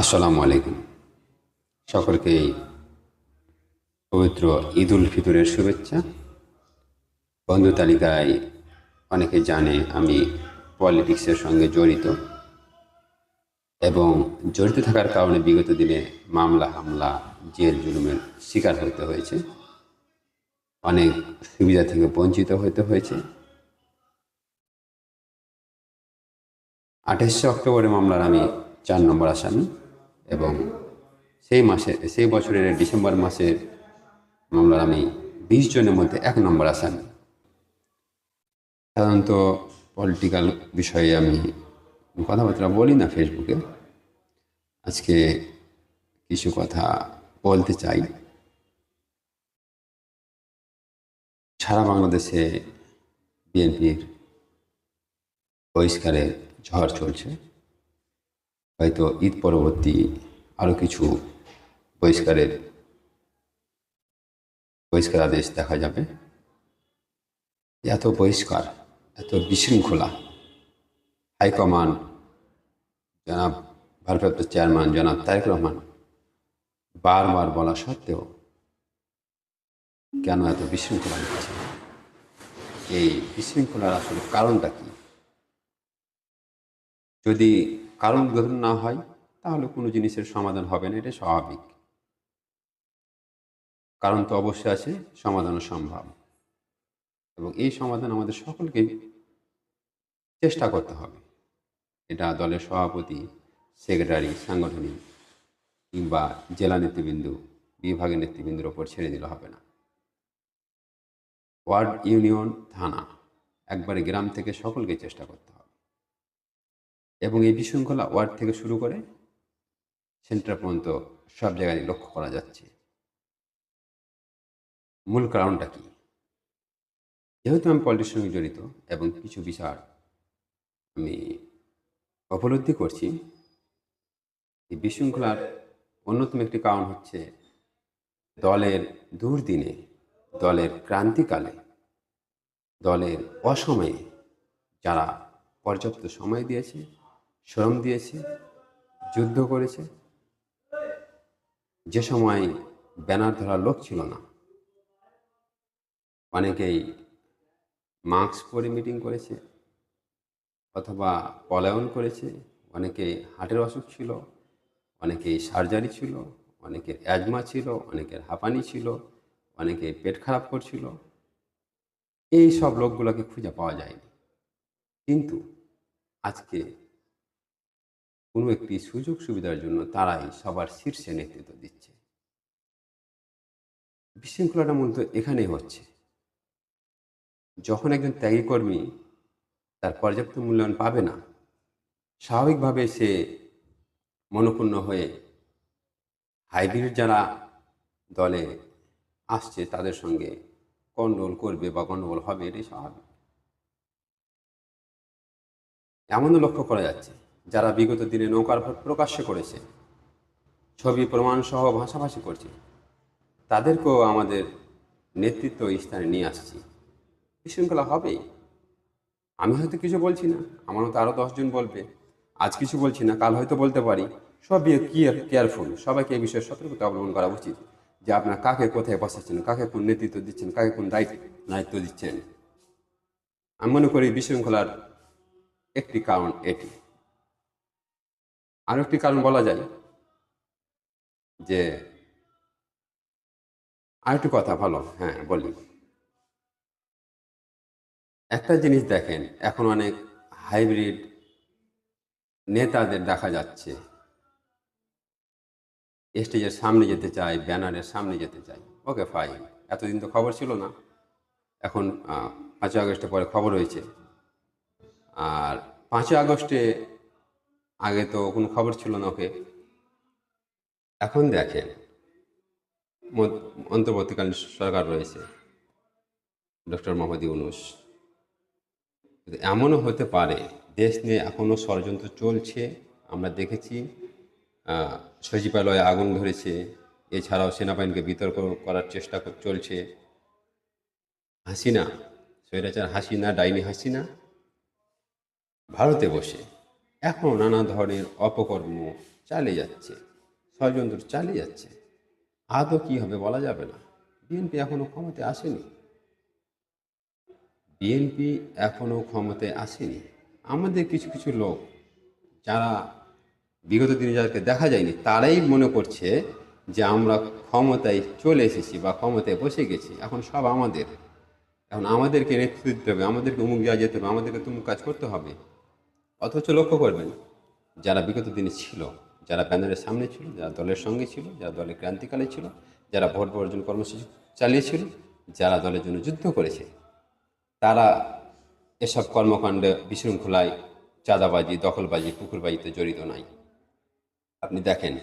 আসসালামু আলাইকুম। সকলকেই পবিত্র ঈদ উল ফিতরের শুভেচ্ছা। বন্ধু তালিকায় অনেকে জানে আমি পলিটিক্সের সঙ্গে জড়িত এবং জড়িত থাকার কারণে বিগত দিনে মামলা, হামলা, জেল জুলুমের শিকার হতে হয়েছে। অনেক সুবিধা থেকে বঞ্চিত হতে হয়েছে। আঠাশে অক্টোবরে মামলার আমি চার নম্বর আসামি। এবং সেই মাসে, সেই বছরের ডিসেম্বর মাসের মামলার আমি বিশ জনের মধ্যে এক নম্বর আসামি। সাধারণত পলিটিক্যাল বিষয়ে আমি কথাবার্তা বলি না ফেসবুকে। আজকে কিছু কথা বলতে চাই। সারা বাংলাদেশে বিএনপির বহিষ্কারের ঝড় চলছে। হয়তো ঈদ পরবর্তী আরও কিছু বহিষ্কারের বহিষ্কার আদেশ দেখা যাবে। এত বহিষ্কার, এত বিশৃঙ্খলা। হাইকমান্ড জনাব, ভারপ্রাপ্ত চেয়ারম্যান জনাব তারেক রহমান বারবার বলা সত্ত্বেও কেন এত বিশৃঙ্খলা হচ্ছে এই বিশৃঙ্খলার আসলে কারণটা কি? যদি কারণ গ্রহণ না হয়, তাহলে কোনো জিনিসের সমাধান হবে না এটা স্বাভাবিক। কারণ তো অবশ্যই আছে, সমাধানও সম্ভব। এবং এই সমাধান আমাদের সকলকে চেষ্টা করতে হবে। এটা দলের সভাপতি, সেক্রেটারি, সাংগঠনিক কিংবা জেলা নেতৃবৃন্দ, বিভাগের নেতৃবৃন্দের ওপর ছেড়ে দিলে হবে না। ওয়ার্ড ইউনিয়ন থানা, একবারে গ্রাম থেকে সকলকে চেষ্টা করতে হবে। এবং এই বিশৃঙ্খলা ওয়ার্ড থেকে শুরু করে সেন্টার পর্যন্ত সব জায়গায় লক্ষ্য করা যাচ্ছে। মূল কারণটা কি? যেহেতু আমি পলিটিক্সের সঙ্গে জড়িত এবং কিছু বিচার আমি উপলব্ধি করছি, এই বিশৃঙ্খলার অন্যতম একটি কারণ হচ্ছে দলের দুর্দিনে, দলের ক্রান্তিকালে, দলের অসময়ে যারা পর্যাপ্ত সময় দিয়েছে শ্রম দিয়েছে, যুদ্ধ করেছে। যে সময় ব্যানার ধরার লোক ছিল না, অনেকেই মাস্ক পরে মিটিং করেছে অথবা পলায়ন করেছে। অনেকে হার্টের অসুখ ছিল অনেকে সার্জারি ছিল, অনেকের অ্যাজমা ছিল, অনেকের হাঁপানি ছিল, অনেকে পেট খারাপ করছিল। এই সব লোকগুলোকে খুঁজে পাওয়া যায়নি। কিন্তু আজকে কোনো একটি সুযোগ সুবিধার জন্য তারাই সবার শীর্ষে নেতৃত্ব দিচ্ছে। বিশৃঙ্খলাটা মূলত এখানেই হচ্ছে। যখন একজন ত্যাগী কর্মী তার পর্যাপ্ত মূল্যায়ন পাবে না, স্বাভাবিকভাবে সে মনক্ষুণ্ণ হয়ে হাইব্রিড যারা দলে আসছে তাদের সঙ্গে গণ্ডগোল করবে বা গণ্ডগোল হবে এটাই স্বাভাবিক। এমনও লক্ষ্য করা যাচ্ছে। যারা বিগত দিনে নৌকার ভোট প্রকাশ্য করেছে, ছবি প্রমাণ সহ ভাষাভাষী করছে, তাদেরকেও আমাদের নেতৃত্ব স্থানে নিয়ে আসছি। বিশৃঙ্খলা হবেই। আমি হয়তো কিছু বলছি না আমার মতো আরও দশজন বলবে। আজ কিছু বলছি না, কাল হয়তো বলতে পারি। সব কেয়ারফুল সবাইকে এই বিষয়ে সতর্কতা অবলম্বন করা উচিত যে আপনার কাকে কোথায় বসাচ্ছেন কাকে কোন নেতৃত্ব দিচ্ছেন, কাকে কোন দায়িত্ব দায়িত্ব দিচ্ছেন। আমি মনে করি বিশৃঙ্খলার একটি কারণ এটি। আরও একটি কারণ বলা যায় যে, আরেকটু কথা ভালো হ্যাঁ বলি একটা জিনিস দেখেন, এখন অনেক হাইব্রিড নেতাদের দেখা যাচ্ছে। স্টেজের সামনে যেতে চায়, ব্যানারের সামনে যেতে চায়। Okay, fine. এতদিন তো খবর ছিল না। এখন পাঁচই আগস্টে পরে খবর হয়েছে। আর পাঁচই আগস্টে আগে তো কোনো খবর ছিল না, ওকে। এখন দেখেন অন্তর্বর্তীকালীন সরকার রয়েছে, ডক্টর মোহাম্মদ ইউনুস। এমনও হতে পারে, দেশ নিয়ে এখনও ষড়যন্ত্র চলছে, আমরা দেখেছি সচিবালয়ে আগুন ধরেছে, এছাড়াও সেনাবাহিনীকে বিতর্ক করার চেষ্টা চলছে। হাসিনা, স্বৈরাচার হাসিনা, ডাইনি হাসিনা, ভারতে বসে এখন নানা ধরনের অপকর্ম চালিয়ে যাচ্ছে, ষড়যন্ত্র চালিয়ে যাচ্ছে। আদৌ কী হবে বলা যাবে না। বিএনপি এখনও ক্ষমতায় আসেনি। বিএনপি এখনও ক্ষমতায় আসেনি। আমাদের কিছু কিছু লোক যারা বিগত দিনে যাদেরকে দেখা যায়নি, তারাই মনে করছে যে আমরা ক্ষমতায় চলে এসেছি বা ক্ষমতায় বসে গেছি। এখন সব আমাদের। এখন আমাদেরকে নেতৃত্ব দিতে হবে, আমাদেরকে উমুক জায়গায় যেতে হবে, আমাদেরকে তুমুক কাজ করতে হবে। অথচ লক্ষ্য করবেন, যারা বিগত দিনে ছিল, যারা ব্যানারের সামনে ছিল, যারা দলের সঙ্গে ছিল, যারা দলের ক্রান্তিকালে ছিল, যারা ভোট বর্জন কর্মসূচি চালিয়েছিল যারা দলের জন্য যুদ্ধ করেছে, তারা এসব কর্মকাণ্ডে বিশৃঙ্খলায় চাঁদাবাজি, দখলবাজি, পুকুরবাজিতে জড়িত নাই। আপনি দেখেন,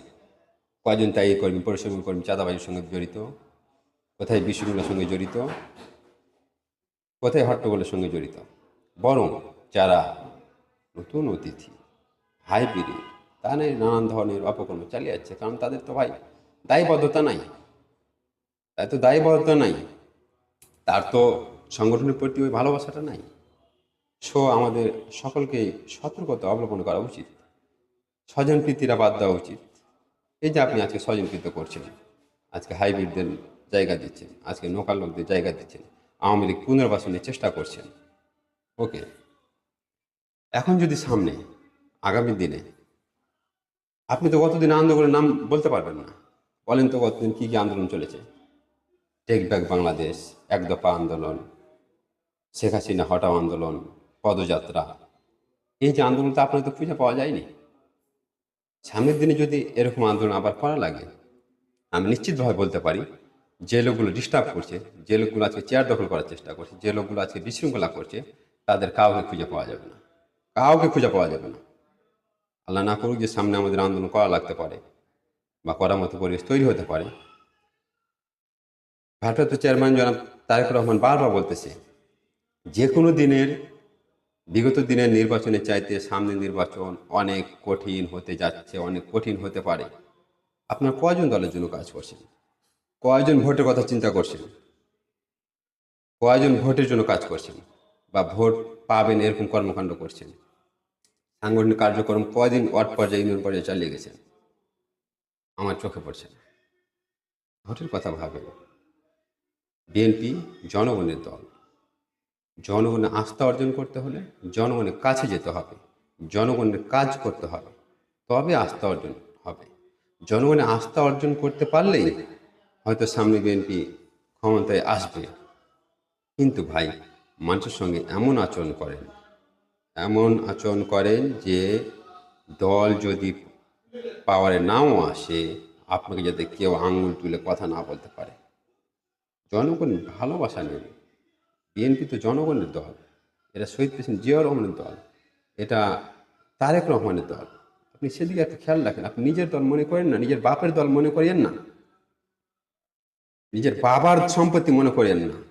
কয়জন তাই কর্মী পরিশ্রমী কর্মী চাঁদাবাজির সঙ্গে জড়িত, কোথায় বিশৃঙ্খলার সঙ্গে জড়িত, কোথায় হট্টগোলের সঙ্গে জড়িত, বরং যারা নতুন অতিথি। হাইব্রিড তা নিয়ে নানান ধরনের অপকর্ম চালিয়ে যাচ্ছে কারণ তাদের তো ভাই দায়বদ্ধতা নাই। তাই তো দায়বদ্ধতা নাই। তার তো সংগঠনের প্রতি ওই ভালোবাসাটা নাই। সো আমাদের সকলকে সতর্কতা অবলম্বন করা উচিত। স্বজন প্রীতিরা বাদ দেওয়া উচিত। এই যে আপনি আজকে স্বজনকৃত করছেন, আজকে হাইব্রিডদের জায়গা দিচ্ছেন, আজকে নোকাল লোকদের জায়গা দিচ্ছেন, আওয়ামী লীগ পুনর্বাসনের চেষ্টা করছেন। ওকে। এখন যদি সামনে, আগামী দিনে, আপনি তো গতদিন আন্দোলনের নাম বলতে পারবেন না। বলেন তো গতদিন কী কী আন্দোলন চলেছে। টেক ব্যাক বাংলাদেশ এক দফা আন্দোলন শেখ হাসিনা হটাও আন্দোলন, পদযাত্রা। এই যে আন্দোলন তো আপনার তো খুঁজে পাওয়া যায়নি। সামনের দিনে যদি এরকম আন্দোলন আবার করা লাগে, আমি নিশ্চিতভাবে বলতে পারি, যে লোকগুলো ডিস্টার্ব করছে, যে লোকগুলো আজকে চেয়ার দখল করার চেষ্টা করছে, যে লোকগুলো আজকে বিশৃঙ্খলা করছে, তাদের কাউকে খুঁজে পাওয়া যাবে না। কাউকে খুঁজে পাওয়া যাবে না। আল্লাহ না করুক যে সামনে আমাদের আন্দোলন করা লাগতে পারে বা করার মতো পরিবেশ তৈরি হতে পারে। ভারপ্রাপ্ত চেয়ারম্যান জনাব তারেক রহমান বারবার বলতেছে যে কোনো দিনের, বিগত দিনের নির্বাচনের চাইতে সামনের নির্বাচন অনেক কঠিন হতে যাচ্ছে, অনেক কঠিন হতে পারে। আপনার কয়জন দলের জন্য কাজ করছেন? কয়জন ভোটের কথা চিন্তা করছেন? কয়জন ভোটের জন্য কাজ করছেন? বা ভোট পাবেন এরকম কর্মকাণ্ড করছেন? সাংগঠনিক কার্যক্রম কয়দিন ওয়ার্ড পর্যায়ে, ইউনিয়ন পর্যায়ে চালিয়ে গেছেন আমার চোখে পড়ছে না। ভোটের কথা ভাবেন। বিএনপি জনগণের দল। জনগণের আস্থা অর্জন করতে হলে জনগণের কাছে যেতে হবে। জনগণের কাজ করতে হবে। তবে আস্থা অর্জন হবে। জনগণের আস্থা অর্জন করতে পারলেই হয়তো সামনে বিএনপি ক্ষমতায় আসবে। কিন্তু ভাই, মানুষের সঙ্গে এমন আচরণ করেন এমন আচরণ করেন যে দল যদি পাওয়ারে নাও আসে, আপনাকে যাতে কেউ আঙুল তুলে কথা না বলতে পারে। জনগণ ভালোবাসা নেই বিএনপি তো জনগণের দল। এটা শহীদ প্রেসিডেন্ট জিয়াউর রহমানের দল। এটা তারেক রহমানের দল। আপনি সেদিকে একটা খেয়াল রাখেন। আপনি নিজের দল মনে করেন না? নিজের বাপের দল মনে করেন না? নিজের বাবার সম্পত্তি মনে করেন না?